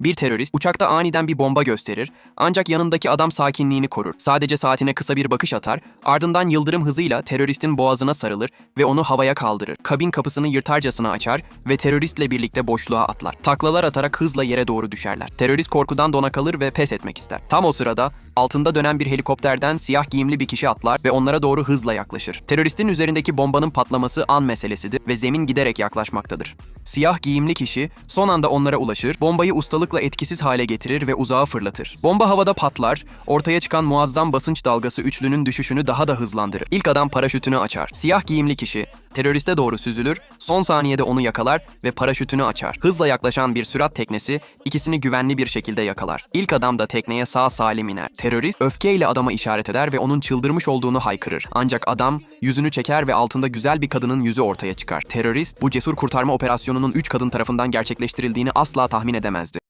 Bir terörist uçakta aniden bir bomba gösterir ancak yanındaki adam sakinliğini korur. Sadece saatine kısa bir bakış atar, ardından yıldırım hızıyla teröristin boğazına sarılır ve onu havaya kaldırır. Kabin kapısını yırtarcasına açar ve teröristle birlikte boşluğa atlar. Taklalar atarak hızla yere doğru düşerler. Terörist korkudan dona kalır ve pes etmek ister. Tam o sırada altında dönen bir helikopterden siyah giyimli bir kişi atlar ve onlara doğru hızla yaklaşır. Teröristin üzerindeki bombanın patlaması an meselesidir ve zemin giderek yaklaşmaktadır. Siyah giyimli kişi son anda onlara ulaşır, bombayı ustalıkla etkisiz hale getirir ve uzağa fırlatır. Bomba havada patlar, ortaya çıkan muazzam basınç dalgası üçlünün düşüşünü daha da hızlandırır. İlk adam paraşütünü açar. Siyah giyimli kişi teröriste doğru süzülür, son saniyede onu yakalar ve paraşütünü açar. Hızla yaklaşan bir sürat teknesi ikisini güvenli bir şekilde yakalar. İlk adam da tekneye sağ salim iner. Terörist öfkeyle adama işaret eder ve onun çıldırmış olduğunu haykırır. Ancak adam yüzünü çeker ve altında güzel bir kadının yüzü ortaya çıkar. Terörist bu cesur kurtarma operasyonunun üç kadın tarafından gerçekleştirildiğini asla tahmin edemezdi.